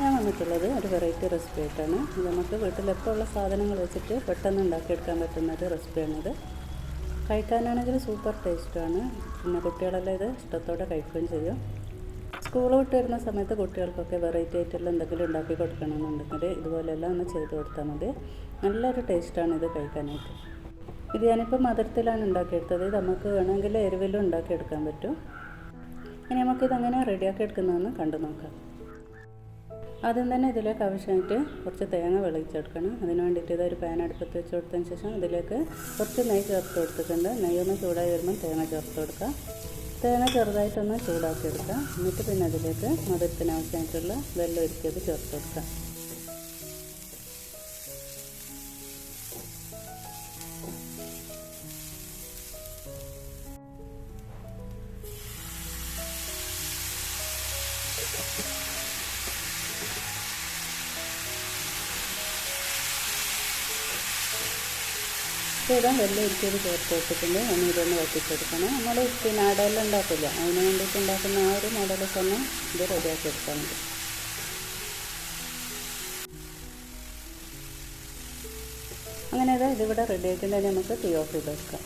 ഞാൻ വന്നിട്ടുള്ളത് ഒരു വെറൈറ്റി റെസിപ്പി ആയിട്ടാണ്. ഇത് നമുക്ക് വീട്ടിലെപ്പോൾ ഉള്ള സാധനങ്ങൾ വെച്ചിട്ട് പെട്ടെന്ന് ഉണ്ടാക്കിയെടുക്കാൻ പറ്റുന്ന ഒരു റെസിപ്പിയാണിത് കഴിക്കാനാണെങ്കിൽ സൂപ്പർ ടേസ്റ്റാണ് പിന്നെ കുട്ടികളെല്ലാം ഇത് ഇഷ്ടത്തോടെ കഴിക്കുകയും ചെയ്യും. സ്കൂൾ വിട്ട് വരുന്ന സമയത്ത് കുട്ടികൾക്കൊക്കെ വെറൈറ്റി ആയിട്ടുള്ള എന്തെങ്കിലും ഉണ്ടാക്കി കൊടുക്കണമെന്നുണ്ടെങ്കിൽ ഇതുപോലെല്ലാം ഒന്ന് ചെയ്ത് കൊടുത്താൽ മതി. നല്ലൊരു ടേസ്റ്റാണ് ഇത് കഴിക്കാനായിട്ട്. ഇത് ഞാനിപ്പോൾ മധുരത്തിലാണ് ഉണ്ടാക്കിയെടുത്തത്. ഇത് നമുക്ക് വേണമെങ്കിൽ എരിവിലും ഉണ്ടാക്കിയെടുക്കാൻ പറ്റും. ഇനി നമുക്കിതെങ്ങനെ റെഡിയാക്കി എടുക്കുന്നതെന്ന് കണ്ടു നോക്കാം. ആദ്യം തന്നെ ഇതിലേക്ക് ആവശ്യമായിട്ട് കുറച്ച് തേങ്ങ വെളിച്ചെടുക്കണം. അതിന് വേണ്ടിയിട്ട് ഇതൊരു പാൻ അടുപ്പത്ത് വെച്ച് കൊടുത്തതിന് ശേഷം ഇതിലേക്ക് കുറച്ച് നെയ്യ് ചേർത്ത് കൊടുത്തിട്ടുണ്ട്. നെയ്യൊന്ന് ചൂടായി വരുമ്പോൾ തേങ്ങ ചേർത്ത് കൊടുക്കുക തേങ്ങ ചെറുതായിട്ടൊന്ന് ചൂടാക്കി എടുക്കുക എന്നിട്ട് പിന്നെ അതിലേക്ക് മധുരത്തിന് ആവശ്യമായിട്ടുള്ള വെള്ളം ഒരുക്കിയത് ചേർത്ത് കൊടുക്കുക ഇതാ വെള്ളം ഇരിക്കത് ചേർത്ത് വെച്ചിട്ടുണ്ട്. ഇനി ഇതൊന്ന് വറ്റിച്ചെടുക്കണം. നമ്മൾ പിന്നെ അടയെല്ലാം ഉണ്ടാക്കില്ല. അതിന് വേണ്ടിയിട്ട് ഉണ്ടാക്കുന്ന ആ ഒരു മോഡലിൽ തന്നെ ഇത് റെഡിയാക്കി എടുക്കാൻ മതി. അങ്ങനെ ഇതാ ഇതിവിടെ റെഡിയാക്കിയിട്ടുണ്ടെങ്കിൽ നമുക്ക് ടീ ഓഫ് ചെയ്ത് വെക്കാം.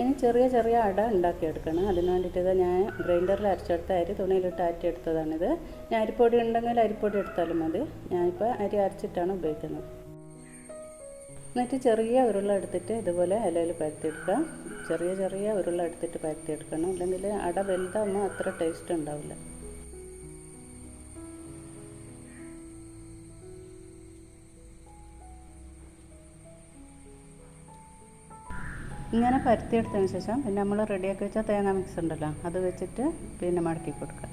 ഇനി ചെറിയ ചെറിയ അട ഉണ്ടാക്കിയെടുക്കണം. അതിന് വേണ്ടിയിട്ട് ഞാൻ ഗ്രൈൻഡറിൽ അരച്ചെടുത്ത അരി തുണിയിലിട്ട് അരച്ചെടുത്തതാണിത് ഞാൻ അരിപ്പൊടി ഉണ്ടെങ്കിൽ അരിപ്പൊടി എടുത്താലും മതി. ഞാനിപ്പോൾ അരി അരച്ചിട്ടാണ് ഉപയോഗിക്കുന്നത്. എന്നിട്ട് ചെറിയ ഉരുള എടുത്തിട്ട് ഇതുപോലെ ഇലയിൽ പരത്തിയെടുക്കുക. ചെറിയ ചെറിയ ഉരുള എടുത്തിട്ട് പരത്തിയെടുക്കണം. അല്ലെങ്കിൽ അട വലുതാകുമ്പോൾ അത്ര ടേസ്റ്റ് ഉണ്ടാവില്ല. ഇങ്ങനെ പരത്തിയെടുത്തതിന് ശേഷം പിന്നെ നമ്മൾ റെഡിയാക്കി വെച്ച തേങ്ങ മിക്സ് ഉണ്ടല്ലോ അത് വെച്ചിട്ട് പിന്നെ മടക്കി കൊടുക്കുക.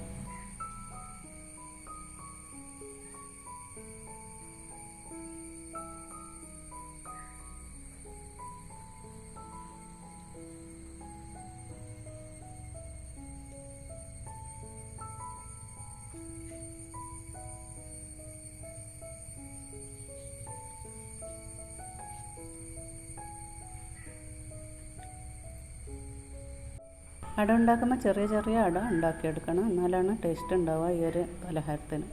അട ഉണ്ടാക്കുമ്പോൾ ചെറിയ ചെറിയ അട ഉണ്ടാക്കിയെടുക്കണം. എന്നാലാണ് ടേസ്റ്റ് ഉണ്ടാവുക ഈ ഒരു പലഹാരത്തിന്.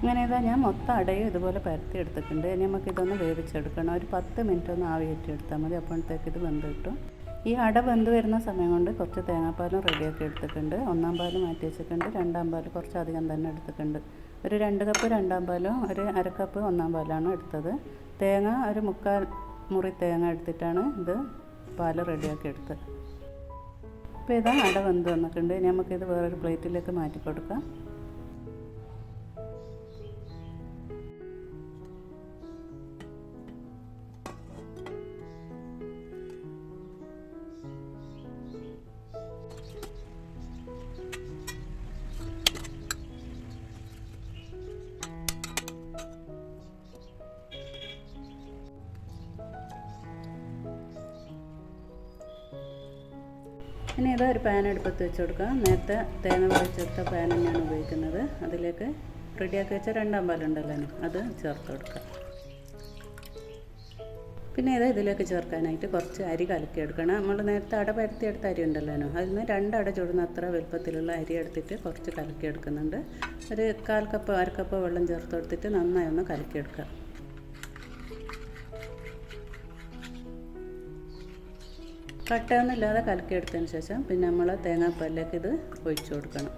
ഇങ്ങനെ ഇതാ ഞാൻ മൊത്തം അടയും ഇതുപോലെ പരത്തി എടുത്തിട്ടുണ്ട്. ഇനി നമുക്കിതൊന്ന് വേവിച്ചെടുക്കണം. ഒരു പത്ത് മിനിറ്റ് ഒന്ന് ആവി എടുത്താൽ മതി. അപ്പോഴത്തേക്ക് ഇത് വെന്ത് കിട്ടും. ഈ അട വെന്ത് വരുന്ന സമയം കൊണ്ട് കുറച്ച് തേങ്ങാപ്പാലും റെഡിയാക്കി എടുത്തിട്ടുണ്ട്. ഒന്നാം പാൽ മാറ്റി വെച്ചിട്ടുണ്ട്. രണ്ടാം പാൽ കുറച്ചധികം തന്നെ എടുത്തിട്ടുണ്ട്. ഒരു രണ്ട് കപ്പ് രണ്ടാം പാലും ഒരു അര കപ്പ് ഒന്നാം പാലാണ് എടുത്തത്. തേങ്ങ ഒരു മുക്കാൽ മുറി തേങ്ങ എടുത്തിട്ടാണ് ഇത് പാൽ റെഡിയാക്കി എടുത്തത്. അപ്പോൾ ഇതാ അട വെന്ത് വന്നിട്ടുണ്ട്. ഇനി നമുക്കിത് വേറൊരു പ്ലേറ്റിലേക്ക് മാറ്റി കൊടുക്കാം. ഇനി ഇത് ഒരു പാൻ എടുപ്പത്ത് വെച്ച് കൊടുക്കുക. നേരത്തെ തേങ്ങ വിളിച്ചെടുത്ത പാൻ തന്നെയാണ് ഉപയോഗിക്കുന്നത്. അതിലേക്ക് റെഡിയാക്കി വെച്ച രണ്ടാം അത് ചേർത്ത് കൊടുക്കുക. പിന്നെ ഇത് ഇതിലേക്ക് ചേർക്കാനായിട്ട് കുറച്ച് അരി കലക്കി എടുക്കണം. നമ്മൾ നേരത്തെ അട പരത്തിയെടുത്ത അരി ഉണ്ടല്ലോ അതിൽ നിന്ന് രണ്ടട ചൂടുന്ന അത്ര വലുപ്പത്തിലുള്ള അരി എടുത്തിട്ട് കുറച്ച് കലക്കി എടുക്കുന്നുണ്ട്. ഒരു കാൽ കപ്പ് അര കപ്പ് വെള്ളം ചേർത്ത് കൊടുത്തിട്ട് നന്നായി ഒന്ന് കലക്കിയെടുക്കുക കട്ടയൊന്നുമില്ലാതെ കലക്കിയെടുത്തതിന് ശേഷം പിന്നെ നമ്മൾ തേങ്ങാപ്പാലിലേക്ക് ഇത് ഒഴിച്ചു കൊടുക്കണം.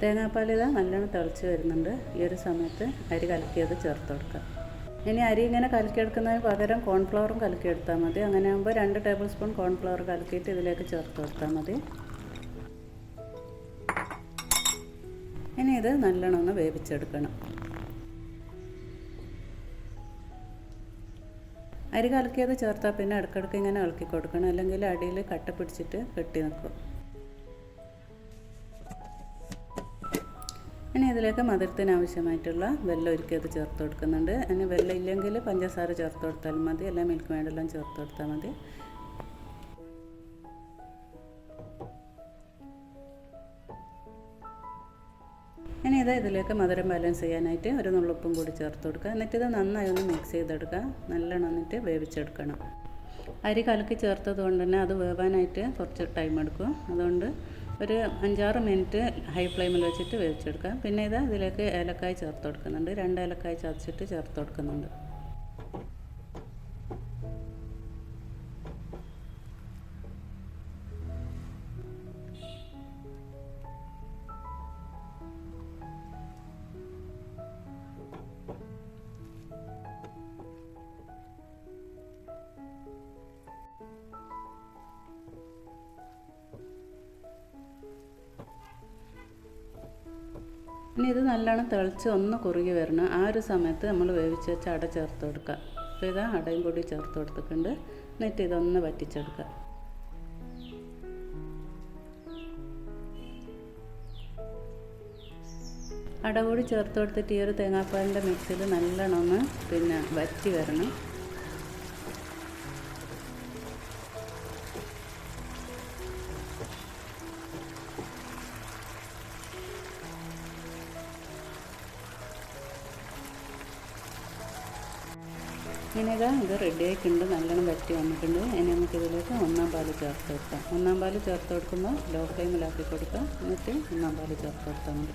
തേങ്ങാപ്പാൽ ഇതാ നല്ലോണം തിളച്ച് വരുന്നുണ്ട്. ഈ ഒരു സമയത്ത് അരി കലക്കിയത് ചേർത്ത് കൊടുക്കാം ഇനി അരി ഇങ്ങനെ കലക്കിയെടുക്കുന്നതിന് പകരം കോൺഫ്ലവറും കലക്കിയെടുത്താൽ മതി. അങ്ങനെ ആകുമ്പോൾ രണ്ട് ടേബിൾ സ്പൂൺ കോൺഫ്ലവർ കലക്കിയിട്ട് ഇതിലേക്ക് ചേർത്ത് കൊടുത്താൽ മതി. ഇനി ഇത് നല്ലോണം ഒന്ന് വേവിച്ചെടുക്കണം. അരി കലക്കിയത് ചേർത്താൽ പിന്നെ ഇടയ്ക്കിടയ്ക്ക് ഇങ്ങനെ ഇളക്കി കൊടുക്കണം. അല്ലെങ്കിൽ അടിയിൽ കട്ട പിടിച്ചിട്ട് കെട്ടി നിൽക്കും ഇനി ഇതിലേക്ക് മധുരത്തിന് ആവശ്യമായിട്ടുള്ള വെള്ളം ഒരുക്കിയത് ചേർത്ത് കൊടുക്കുന്നുണ്ട്. ഇനി വെള്ളം ഇല്ലെങ്കിൽ പഞ്ചസാര ചേർത്ത് കൊടുത്താൽ മതി. അല്ലെങ്കിൽ മിൽക്ക് മേഡെല്ലാം ചേർത്ത് കൊടുത്താൽ മതി. ഇത് ഇതിലേക്ക് മധുരം ബാലൻസ് ചെയ്യാനായിട്ട് ഒരു നുള്ളുപ്പും കൂടി ചേർത്ത് കൊടുക്കുക. എന്നിട്ട് ഇത് നന്നായി ഒന്ന് മിക്സ് ചെയ്തെടുക്കുക. നല്ലോണം എന്നിട്ട് വേവിച്ചെടുക്കണം. അരി കലക്കി ചേർത്തത് കൊണ്ട് തന്നെ അത് വേവാനായിട്ട് കുറച്ച് ടൈം എടുക്കും. അതുകൊണ്ട് ഒരു അഞ്ചാറ് മിനിറ്റ് ഹൈ ഫ്ലെയിമിൽ വെച്ചിട്ട് വേവിച്ചെടുക്കുക. പിന്നെ ഇത് ഇതിലേക്ക് ഏലക്കായ് ചേർത്ത് കൊടുക്കുന്നുണ്ട്. രണ്ട് ഏലക്കായ് ചതച്ചിട്ട് ചേർത്ത് കൊടുക്കുന്നുണ്ട്. ഇനി ഇത് നല്ലോണം തിളച്ച് ഒന്ന് കുറുകി വരണം. ആ ഒരു സമയത്ത് നമ്മൾ വേവിച്ച് വെച്ച അട ചേർത്ത് കൊടുക്കുക. അപ്പോൾ ഇതാ അടയും കൂടി ചേർത്ത് കൊടുത്തിട്ടുണ്ട്. എന്നിട്ട് ഇതൊന്ന് വറ്റിച്ചെടുക്കുക. അട കൂടി ചേർത്ത് കൊടുത്തിട്ട് ഈ ഒരു തേങ്ങാപ്പാലിന്റെ മിക്സിയിൽ നല്ലോണം ഒന്ന് പിന്നെ വറ്റി വരണം. ഇങ്ങനെ ഇത് റെഡി ആയിട്ടുണ്ട്. നല്ലോണം വറ്റി വന്നിട്ടുണ്ട്. ഇനി നമുക്ക് ഇതിലേക്ക് ഒന്നാം പാൽ ചേർത്ത് കൊടുക്കാം. ഒന്നാം പാൽ ചേർത്ത് കൊടുക്കുമ്പോൾ ലോ ഫ്ലെയിമിലാക്കി കൊടുക്കാം എന്നിട്ട് ഒന്നാം പാൽ ചേർത്ത് കൊടുത്താൽ മതി.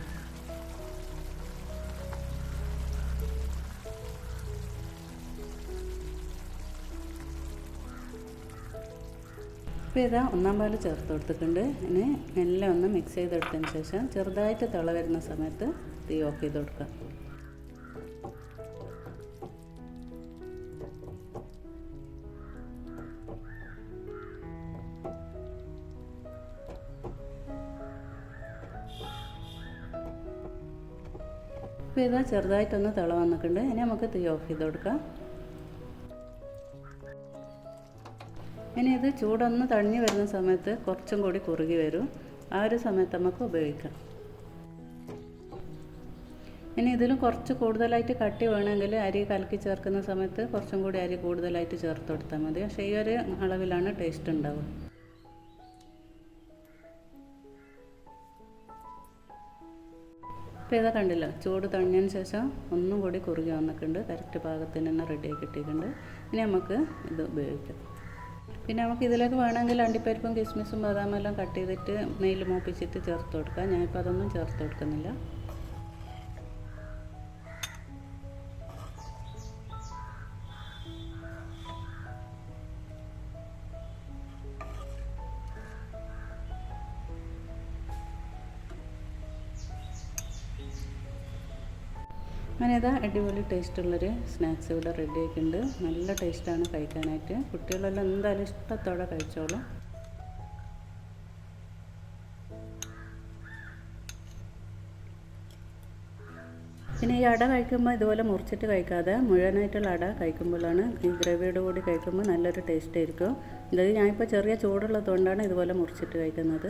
ഇപ്പോൾ ഇതാ ഒന്നാം പാൽ ചേർത്ത് കൊടുത്തിട്ടുണ്ട്. ഇനി എല്ലാം ഒന്ന് മിക്സ് ചെയ്തെടുത്തതിന് ശേഷം ചെറുതായിട്ട് തിള വരുന്ന സമയത്ത് തീ ഓഫ് ചെയ്ത് കൊടുക്കാം ഇപ്പോൾ ഇത് ചെറുതായിട്ടൊന്ന് തിള വന്നിട്ടുണ്ട് ഇനി നമുക്ക് തീ ഓഫ് ചെയ്ത് കൊടുക്കാം. ഇനി ഇത് ചൂടൊന്ന് തണിഞ്ഞു വരുന്ന സമയത്ത് കുറച്ചും കൂടി കുറുകി വരും. ആ ഒരു സമയത്ത് നമുക്ക് ഉപയോഗിക്കാം. ഇനി ഇതിലും കുറച്ച് കൂടുതലായിട്ട് കട്ടി വേണമെങ്കിൽ അരി കലക്കി ചേർക്കുന്ന സമയത്ത് കുറച്ചും കൂടി അരി കൂടുതലായിട്ട് ചേർത്ത് കൊടുത്താൽ മതി. പക്ഷേ ഈ ഒരു അളവിലാണ് ടേസ്റ്റ് ഉണ്ടാവുക. ഇപ്പോൾ ഇതാ കണ്ടില്ല ചൂട് തണിഞ്ഞതിന് ശേഷം ഒന്നും കൂടി കുറുകി വന്നിട്ടുണ്ട്. കറക്റ്റ് പാകത്തിന് തന്നെ റെഡി കിട്ടിയിട്ടുണ്ട്. ഇനി നമുക്ക് ഇത് ഉപയോഗിക്കാം. പിന്നെ നമുക്ക് ഇതിലേക്ക് വേണമെങ്കിൽ അണ്ടിപ്പരിപ്പും കിസ്മിസും ബദാമെല്ലാം കട്ട് ചെയ്തിട്ട് നെയ്യിൽ മൂപ്പിച്ചിട്ട് ചേർത്ത് കൊടുക്കാം. ഞാനിപ്പോൾ അതൊന്നും ചേർത്ത് കൊടുക്കുന്നില്ല. അങ്ങനെ അതാ അടിപൊളി ടേസ്റ്റുള്ളൊരു സ്നാക്സ് ഇവിടെ റെഡി ആക്കിയിട്ടുണ്ട് നല്ല ടേസ്റ്റാണ് കഴിക്കാനായിട്ട്. കുട്ടികളെല്ലാം എന്തായാലും ഇഷ്ടത്തോടെ കഴിച്ചോളും. പിന്നെ ഈ അട കഴിക്കുമ്പോൾ ഇതുപോലെ മുറിച്ചിട്ട് കഴിക്കാതെ മുഴുവനായിട്ടുള്ള അട കഴിക്കുമ്പോഴാണ് ഈ ഗ്രവിയുടെ കൂടി കഴിക്കുമ്പോൾ നല്ലൊരു ടേസ്റ്റ് ആയിരിക്കും. ഇത് ഞാനിപ്പോൾ ചെറിയ ചൂടുള്ളതുകൊണ്ടാണ് ഇതുപോലെ മുറിച്ചിട്ട് കഴിക്കുന്നത്.